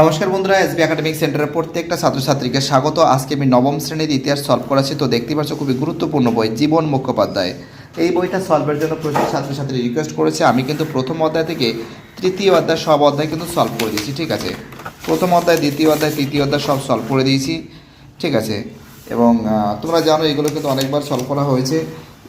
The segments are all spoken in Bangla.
নমস্কার বন্ধুরা, এসবি একাডেমিক সেন্টারের প্রত্যেকটা ছাত্রছাত্রীকে স্বাগত। আজকে আমি নবম শ্রেণির ইতিহাস সলভ করাচ্ছি তো দেখতে পাচ্ছ খুবই গুরুত্বপূর্ণ বই, জীবন মুখোপাধ্যায়। এই বইটা সলভের জন্য প্রচুর ছাত্রছাত্রী রিকোয়েস্ট করেছে। আমি কিন্তু প্রথম অধ্যায় থেকে তৃতীয় অধ্যায় সব অধ্যায় কিন্তু সলভ করে দিয়েছি, ঠিক আছে? প্রথম অধ্যায়, দ্বিতীয় অধ্যায়, তৃতীয় অধ্যায় সব সলভ করে দিয়েছি, ঠিক আছে? এবং তোমরা জানো এগুলো কিন্তু অনেকবার সলভ করা হয়েছে।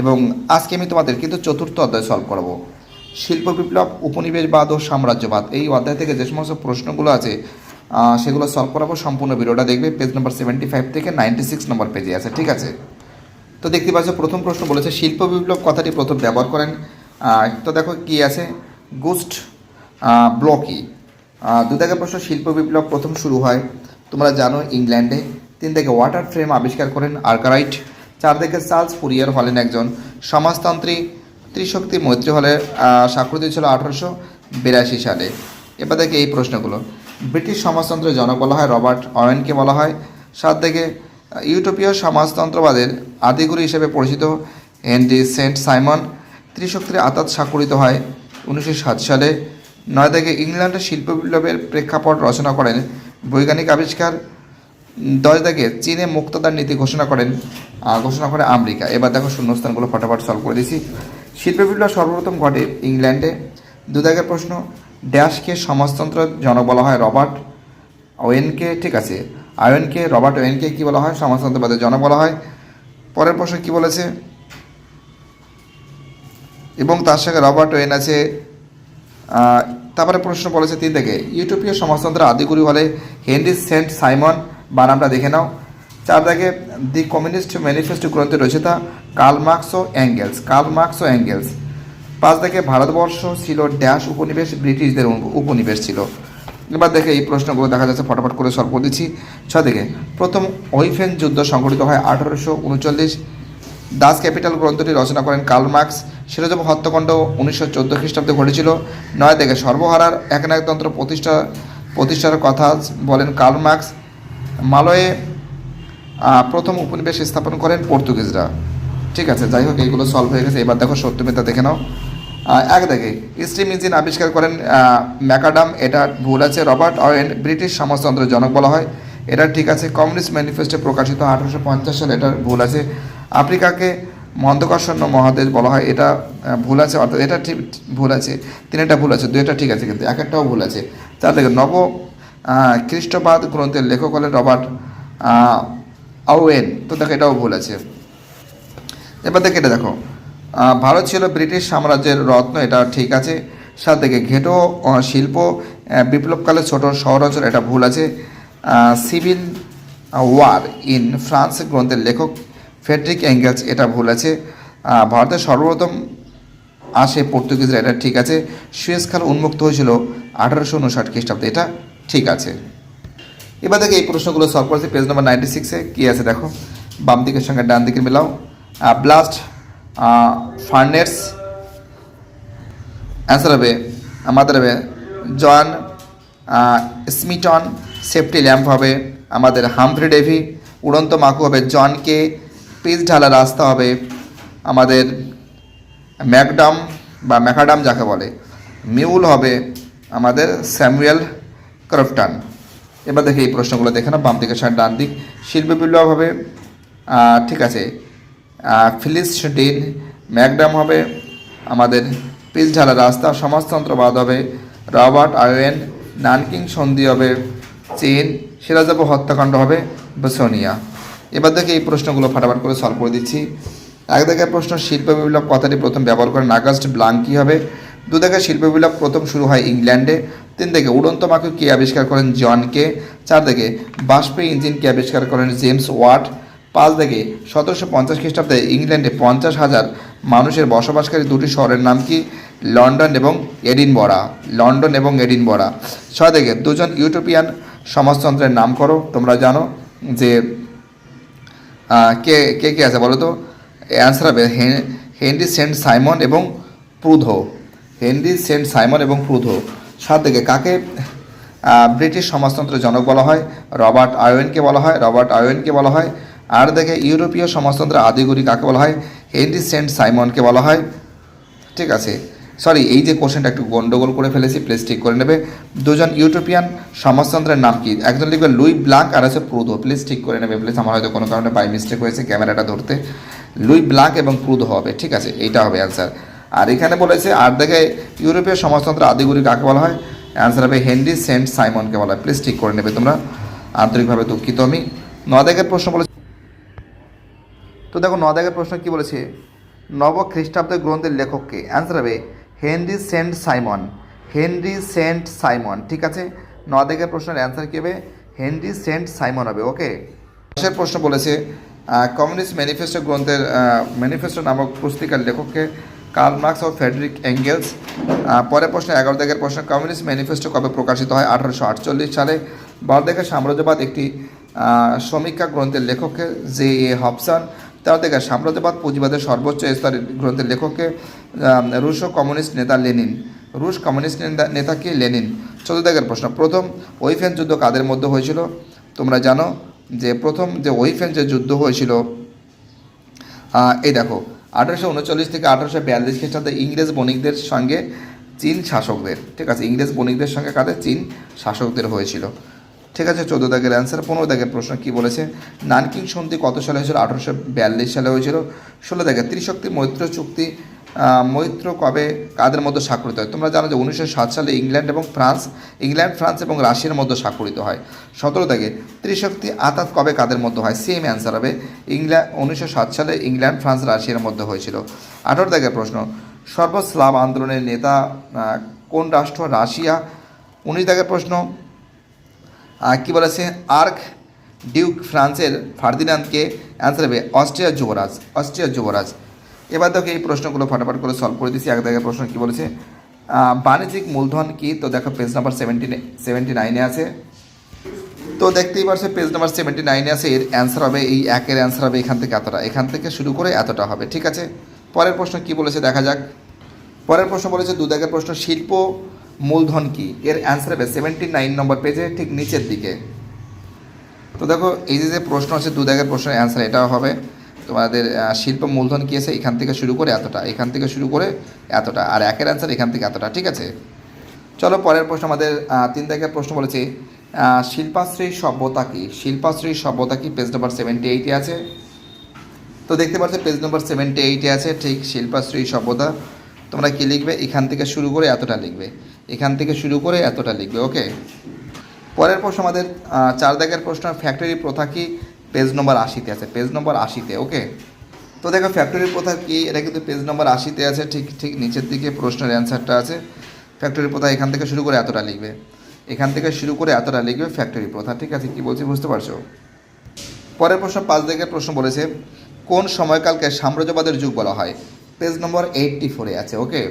এবং আজকে আমি তোমাদের কিন্তু চতুর্থ অধ্যায় সলভ করাবো। শিল্প বিপ্লব উপনিবেশবাদ ও সাম্রাজ্যবাদ। এই অধ্যায় থেকে যে সমস্ত প্রশ্নগুলো আছে সেগুলো সলভ করাবো সম্পূর্ণ ভিডিওটা দেখবে। পেজ নম্বর সেভেন্টি ফাইভ থেকে নাইনটি সিক্স নম্বর পেজে আছে, ঠিক আছে? তো দেখতে পাচ্ছ, প্রথম প্রশ্ন বলেছে, শিল্প বিপ্লব কথাটি প্রথম ব্যবহার করেন। তো দেখো কি আছে? গুস্ট ব্লকি। দু থেকে প্রশ্ন, শিল্প বিপ্লব প্রথম শুরু হয়? তোমরা জানো, ইংল্যান্ডে। তিন থেকে ওয়াটার ফ্রেম আবিষ্কার করেন আর্কারাইট। চার থেকে চার্লস ফুরিয়ার হলেন একজন সমাজতন্ত্রী ত্রিশক্তি মৈত্রী হলে স্বাক্ষরিত ছিল আঠারোশো বিরাশি সালে। এবার দেখে এই প্রশ্নগুলো। ব্রিটিশ সমাজতন্ত্রের জনক বলা হয় রবার্ট অয়েনকে বলা হয়। সাত আহ, ইউটোপীয় সমাজতন্ত্রবাদের আদিগুরু হিসেবে পরিচিত হেনরি সেন্ট সাইমন ত্রিশক্তির আতাত স্বাক্ষরিত হয় উনিশশো সাত সালে। নয় থেকে ইংল্যান্ডের শিল্প বিপ্লবের প্রেক্ষাপট রচনা করেন বৈজ্ঞানিক আবিষ্কার। দশ থেকে চীনে মুক্তদার নীতি ঘোষণা করেন ঘোষণা করে আমেরিকা। এবার দেখো শূন্যস্থানগুলো ফটাফট সলভ করে দিছি। শিল্প বিপ্লব সর্বপ্রথম ঘটে ইংল্যান্ডে। দু দাগের প্রশ্ন, ড্যাশকে সমাজতন্ত্র জনক বলা হয় রবার্ট ওয়েনকে? ঠিক আছে। আয়নকে রবার্ট ওয়েনকে কী বলা হয়? সমাজতন্ত্রবাদের জনক বলা হয়। পরের প্রশ্ন কী বলেছে? এবং তার সঙ্গে রবার্ট ওয়েন আছে। তারপরে প্রশ্ন বলেছে তিন থেকে। ইউটোপীয় সমাজতন্ত্রের আদিগুরু হলে হেনরি সেন্ট সাইমন বানামটা দেখে নাও। চার থেকে, দি কমিউনিস্ট ম্যানিফেস্টো গ্রন্থের কার্ল মার্কস ও অ্যাঙ্গেলস কার্ল মার্কস ও অ্যাঙ্গেলস পাঁচ থেকে ভারতবর্ষ ছিল ড্যাশ উপনিবেশ, ব্রিটিশদের উপনিবেশ ছিল। এবার দেখে এই প্রশ্নগুলো দেখা যাচ্ছে, ফটাফট করে সলভ করে দিচ্ছি। ছ থেকে, প্রথম ওইফেন যুদ্ধ সংঘটিত হয় আঠারোশো উনচল্লিশ। দাস ক্যাপিটাল গ্রন্থটি রচনা করেন কার্ল মার্কস। হত্যাকাণ্ড উনিশশো চোদ্দ খ্রিস্টাব্দে ঘটেছিল। নয় থেকে, সর্বহারার একনায়কতন্ত্র প্রতিষ্ঠা প্রতিষ্ঠার কথা বলেন কার্ল মার্কস। মালয়ে প্রথম উপনিবেশ স্থাপন করেন পর্তুগিজরা। ঠিক আছে, যাই হোক এইগুলো সলভ হয়ে গেছে। এবার দেখো সত্যমিতা দেখে নাও। এক দেখে, স্টিম ইঞ্জিন আবিষ্কার করেন ম্যাকাডাম। এটা ভুল আছে, রবার্ট অয়েন ব্রিটিশ সমাজতন্ত্রের জনক বলা হয়। এটা ঠিক আছে, কমিউনিস্ট ম্যানিফেস্টে প্রকাশিত আঠারোশো পঞ্চাশ সালে। এটার ভুল আছে। আফ্রিকাকে মন্দকাসন্ন মহাদেশ বলা হয়। এটা ভুল আছে, অর্থাৎ এটা ঠিক, ভুল আছে। তিন তিনটা ভুল আছে, দুইটা ঠিক আছে কিন্তু, এক একটাও ভুল আছে। তার থেকে নব খ্রিস্টবাদ গ্রন্থের লেখক হলেন রবার্ট আওয়েন তো দেখো, এটাও ভুল আছে। এবার দেখে এটা দেখো। ভারত ছিল ব্রিটিশ সাম্রাজ্যের রত্ন, এটা ঠিক আছে। সাত থেকে ঘেটো শিল্প বিপ্লবকালে ছোট শহর অঞ্চল, এটা ভুল আছে। সিভিল ওয়ার ইন ফ্রান্স গ্রন্থের লেখক ফেডরিক অ্যাঙ্গেলস এটা ভুল আছে। ভারতের সর্বপ্রথম আসে পর্তুগিজরা, এটা ঠিক আছে। সুয়েজ খাল উন্মুক্ত হয়েছিল আঠারোশো উনষাট খ্রিস্টাব্দে, এটা ঠিক আছে। এবার দেখে এই প্রশ্নগুলো সলভ করেছে পেজ নাম্বার নাইনটি সিক্সে কী আছে দেখো? বাম দিকের সঙ্গে ডান দিকে মেলাও। ব্লাস্ট ফার্নেটস অ্যান্সার হবে আমাদের হবে, জন স্মিটন সেফটি ল্যাম্প হবে, আমাদের হামফ্রি ডেভি উড়ন্ত মাকু হবে, জনকে পিচ ঢালা রাস্তা হবে, আমাদের ম্যাকডাম বা ম্যাকাডাম যাকে বলে মিউল হবে, আমাদের স্যামুয়েল ক্রফটান। এবার দেখি এই প্রশ্নগুলো দেখে না বাম দিকে সাইড ডান দিক শিল্প বিপ্লব হবে ঠিক আছে ফিলিস ডিন ম্যাকডাম হবে আমাদের পিচ ঢালা রাস্তা সমাজতন্ত্রবাদ হবে। রবার্ট আয়োয়েন নানকিং সন্ধি হবে। চীন সিরাজাবু হত্যাকাণ্ড হবে বসোনিয়া। এবার দেখে এই প্রশ্নগুলো ফাটাফাট করে সলভ করে দিচ্ছি। এক দেখায় প্রশ্ন, শিল্প বিপ্লব কথাটি প্রথম ব্যবহার করেন আগস্ট ব্লাঙ্কি হবে। দু দেখায় শিল্প বিপ্লব প্রথম শুরু হয় ইংল্যান্ডে। তিন থেকে উড়ন্ত মাকে কে আবিষ্কার করেন জনকে চার থেকে বাষ্পে ইঞ্জিন কে আবিষ্কার করেন জেমস ওয়াট। পাঁচ থেকে সতেরোশো পঞ্চাশ খ্রিস্টাব্দে ইংল্যান্ডে পঞ্চাশ হাজার মানুষের বসবাসকারী দুটি শহরের নাম কি? লন্ডন এবং এডিনবরা। লন্ডন এবং এডিনবরা। ছয় থেকে দুজন ইউটোপিয়ান সমাজতন্ত্রের নাম করো, তোমরা জানো যে কে কে কে আছে বলো তো অ্যান্সার হবে হেন- হেনরি সেন্ট সাইমন এবং প্রুধো। হেনরি সেন্ট সাইমন এবং প্রুধো। সাত থেকে কাকে? ব্রিটিশ সমাজতন্ত্রের জনক বলা হয়, রবার্ট আয়োয়েনকে বলা হয়, রবার্ট আয়োয়েনকে বলা হয় আর দেখে ইউরোপীয় সমাজতন্ত্রের আদিগুরি কাকে বলা হয়? হেনরি সেন্ট সাইমনকে বলা হয়। ঠিক আছে। সরি, এই যে কোশ্চেনটা একটু গন্ডগোল করে ফেলেছি প্লেস ঠিক করে নেবে। দুজন ইউটোপিয়ান সমাজতন্ত্রের নাম কি? একজন লিখবে লুই ব্লাঙ্ক আর আছে প্রুদো। প্লিজ ঠিক করে নেবে, প্লিজ। আমার হয়তো কোনো কারণে বাই মিস্টেক হয়েছে ক্যামেরাটা ধরতে। লুই ব্লাঙ্ক এবং প্রুদো হবে। ঠিক আছে, এইটা হবে অ্যান্সার। আর এখানে বলেছে, আর দেখে ইউরোপীয় সমাজতন্ত্র আদিগুলি কাকে বলা হয়? অ্যান্সার হবে হেনরি সেন্ট সাইমনকে বলা হয়। প্লিজ ঠিক করে নেবে তোমরা। আন্তরিকভাবে দুঃখিত আমি। নদেকের প্রশ্ন বলেছে তো দেখো নদাগের প্রশ্ন কি বলেছে? নব খ্রিস্টাব্দের গ্রন্থের লেখককে। অ্যান্সার হবে, Henri Saint Simon. Henri Saint Simon, ঠিক আছে? নদাগের প্রশ্নের অ্যান্সার কী হবে? হেনরি সেন্ট সাইমন হবে ওকে দশের প্রশ্ন বলেছে কমিউনিস্ট ম্যানিফেস্টো গ্রন্থের ম্যানিফেস্টো নামক পুস্তিকার লেখককে কার্ল মার্কস ও ফেডরিক অ্যাঙ্গেলস পরের প্রশ্ন এগারো দাগের প্রশ্ন, কমিউনিস্ট ম্যানিফেস্টো কবে প্রকাশিত হয়? আঠারোশো আটচল্লিশ সালে। বারো দাগের সাম্রাজ্যবাদ একটি সমীক্ষা গ্রন্থের লেখককে জে এ হবসন তেরো থেকে সাম্রাজ্যবাদ পুঁজিবাদের সর্বোচ্চ স্তরের গ্রন্থের লেখককে রুশ কমিউনিস্ট নেতা লেনিন। রুশ কমিউনিস্ট নেতা- নেতা কি? লেনিন। চতুর্থ দাগের প্রশ্ন। প্রথম ওইফেন যুদ্ধ কাদের মধ্যে হয়েছিল? তোমরা জানো যে প্রথম যে ওইফেন যে যুদ্ধ হয়েছিল এই দেখো, আঠারোশো উনচল্লিশ থেকে আঠারোশো বিয়াল্লিশ খ্রিস্টাব্দে ইংরেজ বণিকদের সঙ্গে চীন শাসকদের, ঠিক আছে, ইংরেজ বণিকদের সঙ্গে কাদের? চীন শাসকদের হয়েছিল। ঠিক আছে, চোদ্দ দাগের অ্যান্সার পনেরো দাগের প্রশ্ন কি বলেছে? নানকিং সন্ধি কত সালে হয়েছিল? আঠারোশো বিয়াল্লিশ সালে হয়েছিল। ষোলো দাগের ত্রিশক্তি, মৈত্র চুক্তি মৈত্র কবে, কাদের মধ্যে স্বাক্ষরিত হয়? তোমরা জানো যে উনিশশো সাত সালে ইংল্যান্ড এবং ফ্রান্স, ইংল্যান্ড, ফ্রান্স এবং রাশিয়ার মধ্যে স্বাক্ষরিত হয়। সতেরো দাগে ত্রিশক্তি, আতাত কবে, কাদের মধ্যে হয়? সেম অ্যান্সার হবে। ইংল্যান্ড উনিশশো সাত সালে ইংল্যান্ড, ফ্রান্স, রাশিয়ার মধ্যে হয়েছিল। আঠারো দাগের প্রশ্ন, সর্বস্লাভ আন্দোলনের নেতা কোন রাষ্ট্র? রাশিয়া। উনিশ দাগের প্রশ্ন কি বলেছে? আর্ক ডিউক ফ্রান্সের ফার্দিনান্দকে অ্যান্সার হবে অস্ট্রিয়ার যুবরাজ অস্ট্রিয়ার যুবরাজ। এবার দেখো এই প্রশ্নগুলো ফটাফট করে সলভ করে দিচ্ছি এক দাগের প্রশ্ন কী বলেছে? বাণিজ্যিক মূলধন কি? তো দেখো পেজ নাম্বার সেভেন্টি সেভেন্টি নাইনে আছে। তো দেখতেই পারছ পেজ নাম্বার সেভেন্টি নাইনে আছে, এর অ্যান্সার হবে, এই একের অ্যান্সার হবে এখান থেকে এতটা। এখান থেকে শুরু করে এতটা হবে, ঠিক আছে? পরের প্রশ্ন কি বলেছে? দেখা যাক। পরের প্রশ্ন বলেছে, দু দাগের প্রশ্ন, শিল্প মূলধন কি? এর অ্যান্সার হবে সেভেন্টি নাইন নম্বর পেজে ঠিক নিচের দিকে। তো দেখো, এই যে যে প্রশ্ন আছে, দু দাগের প্রশ্নের অ্যান্সার এটাও হবে। তোমাদের শিল্প মূলধন কী আছে? এখান থেকে শুরু করে এতটা, এখান থেকে শুরু করে এতটা, আর একের অ্যান্সার এখান থেকে এতটা, ঠিক আছে? চলো, পরের প্রশ্ন আমাদের তিন দাগের প্রশ্ন বলেছে শিল্পাশ্রী সভ্যতা কি? শিল্পাশ্রী সভ্যতা কি? পেজ নাম্বার সেভেন্টি এইটে আছে। তো দেখতে পাচ্ছ পেজ নাম্বার সেভেন্টি এইটে আছে, ঠিক শিল্পাশ্রী সভ্যতা। তোমরা কি লিখবে? এখান থেকে শুরু করে এতটা লিখবে। এখান থেকে শুরু করে এতটা লিখবে ওকে পরের প্রশ্ন আমাদের চার দাগের প্রশ্ন ফ্যাক্টরি প্রথা কি? পেজ নম্বর আশিতে আছে পেজ নম্বর আশিতে ওকে তো দেখো ফ্যাক্টরি প্রথা কি? এটা কিন্তু পেজ নম্বর আশিতে আছে, ঠিক ঠিক নিচের দিকে প্রশ্নের অ্যান্সারটা আছে। ফ্যাক্টরি প্রথা এখান থেকে শুরু করে এতটা লিখবে। এখান থেকে শুরু করে এতটা লিখবে ফ্যাক্টরি প্রথা, ঠিক আছে? কি বলছি, বুঝতে পারছ? পরের প্রশ্ন পাঁচ দিকের প্রশ্ন বলেছে, কোন সময়কালকে সাম্রাজ্যবাদের যুগ বলা হয়? পেজ নম্বর এইটটি ফোরে আছে ওকে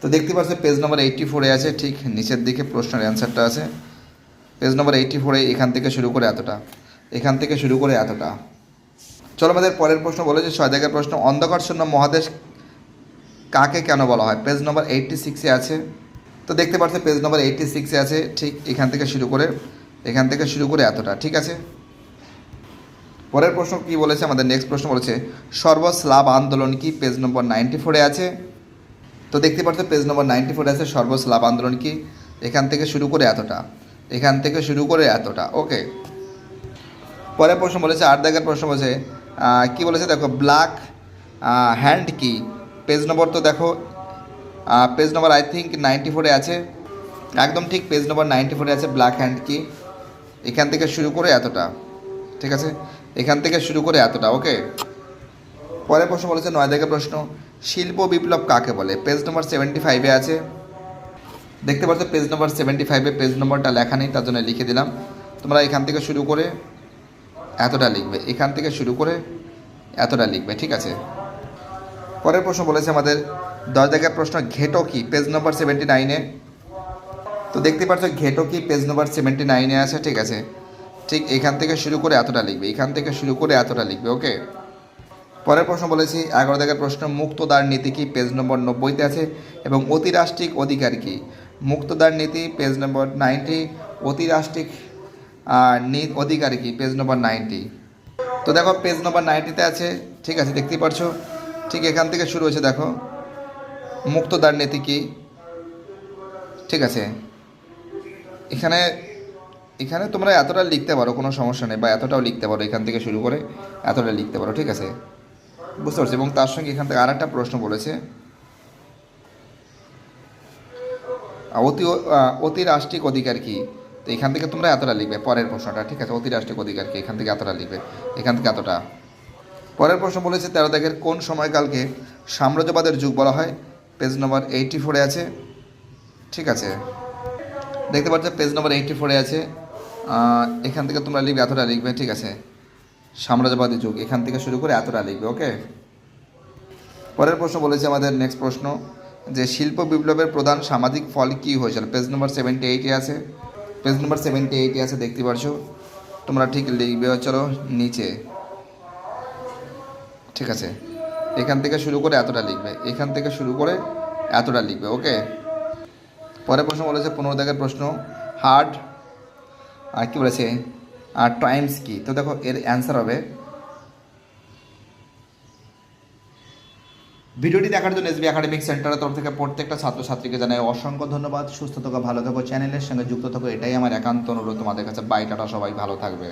তো দেখতে পাচ্ছ পেজ নম্বর এইটটি ফোরে আছে, ঠিক নিচের দিকে প্রশ্নের অ্যান্সারটা আছে। পেজ নম্বর এইটটি ফোরে এখান থেকে শুরু করে এতটা, এখান থেকে শুরু করে এতটা। চলো আমাদের পরের প্রশ্ন বলেছে ছয় দাগের প্রশ্ন অন্ধকারশূন্য মহাদেশ কাকে কেন বলা হয়? পেজ নম্বর এইটটি সিক্সে আছে। তো দেখতে পাচ্ছ পেজ নম্বর এইটটি সিক্সে আছে, ঠিক এখান থেকে শুরু করে, এখান থেকে শুরু করে এতটা, ঠিক আছে? পরের প্রশ্ন কি বলেছে? আমাদের নেক্সট প্রশ্ন বলেছে সর্বস্লাভ আন্দোলন কি? পেজ নম্বর নাইনটি ফোরে আছে। তো দেখতে পাচ্ছ পেজ নম্বর নাইনটি ফোর আছে সর্বস্লাভ আন্দোলন কি? এখান থেকে শুরু করে এতটা। এখান থেকে শুরু করে এতটা। ওকে পরের প্রশ্ন বলেছে, আট দাগের প্রশ্ন বলেছে কি বলেছে? দেখো ব্ল্যাক হ্যান্ড কি? পেজ নম্বর তো দেখো page number I think ninety ফোরে আছে। একদম ঠিক পেজ নম্বর নাইনটি ফোরে আছে ব্ল্যাক হ্যান্ড কি? এখান থেকে শুরু করে এতটা। ঠিক আছে? এখান থেকে শুরু করে এতটা। ওকে পরের প্রশ্ন বলেছে নয় দাগের প্রশ্ন, শিল্প বিপ্লব কাকে বলে? পেজ নম্বর সেভেন্টি ফাইভে আছে। দেখতে পাচ্ছ পেজ নম্বর সেভেন্টি ফাইভে পেজ নম্বরটা লেখা নেই, তার জন্য লিখে দিলাম। তোমরা এখান থেকে শুরু করে এতটা লিখবে, এখান থেকে শুরু করে এতটা লিখবে, ঠিক আছে? পরের প্রশ্ন বলেছে আমাদের দশ জায়গার প্রশ্ন, ঘেটো কি? পেজ নম্বর সেভেন্টি নাইনে তো দেখতে পাচ্ছ, ঘেটো কি? পেজ নম্বর সেভেন্টি নাইনে আছে, ঠিক আছে? ঠিক এখান থেকে শুরু করে এতটা লিখবে, এখান থেকে শুরু করে এতটা লিখবে ওকে পরের প্রশ্ন বলেছি, এগারো দাগের প্রশ্ন, মুক্তদার নীতি কি পেজ নম্বর নব্বইতে আছে এবং অতিরাষ্ট্রিক অধিকার কি? মুক্তদার নীতি পেজ নম্বর নাইনটি, অতিরাষ্ট্রিক অধিকার কি পেজ নম্বর নাইনটি? তো দেখো, পেজ নম্বর নাইনটিতে আছে, ঠিক আছে, দেখতেই পারছ, ঠিক এখান থেকে শুরু হয়েছে, দেখো, মুক্তদার নীতি কি? ঠিক আছে, এখানে এখানে তোমরা এতটা লিখতে পারো, কোনো সমস্যা নেই, বা এতটাও লিখতে পারো, এখান থেকে শুরু করে এতটা লিখতে পারো, ঠিক আছে। বুঝতে পারছি এবং তার সঙ্গে এখান থেকে আর একটা প্রশ্ন বলেছে। অতি আহ, অতি রাষ্ট্রিক অধিকার কি? তো এখান থেকে তোমরা এতটা লিখবে পরের প্রশ্নটা ঠিক আছে? অতি রাষ্ট্রিক অধিকার কি? এখান থেকে এতটা লিখবে এখান থেকে এতটা। পরের প্রশ্ন বলেছে তেরো দাগের কোন সময়কালকে সাম্রাজ্যবাদের যুগ বলা হয়? পেজ নম্বর এইটটি ফোরে আছে ঠিক আছে? দেখতে পাচ্ছ পেজ নম্বর এইটটি ফোরে আছে। এখান থেকে তোমরা লিখবে এতটা লিখবে ঠিক আছে? সাম্রাজ্যবাদী যুগ। এখান থেকে শুরু করে এতটা লিখবে ওকে পরের প্রশ্ন বলেছে আমাদের নেক্সট প্রশ্ন, যে শিল্প বিপ্লবের প্রধান সামাজিক ফল কী হয়েছিল? পেজ নম্বর সেভেন্টি এইটে আছে। পেজ নম্বর সেভেন্টি এইটে আছে, দেখতে পারছ? তোমরা ঠিক লিখবে, চলো নিচে। ঠিক আছে। এখান থেকে শুরু করে এতটা লিখবে। এখান থেকে শুরু করে এতটা লিখবে ওকে পরের প্রশ্ন বলেছে পনেরো দাগের প্রশ্ন হার্ড আর কী বলেছে? আর টাইমস কি? তো দেখো, এর অ্যান্সার হবে ভিডিওটি দেখার জন্য এসবি একাডেমিক সেন্টারের তরফ থেকে প্রত্যেকটা ছাত্রছাত্রীকে জানাই অসংখ্য ধন্যবাদ। সুস্থ থাকো, ভালো থাকো চ্যানেলের সঙ্গে যুক্ত থাকো, এটাই আমার একান্ত অনুরোধ তোমাদের কাছে। বাই টাটা, সবাই, ভালো থাকবে।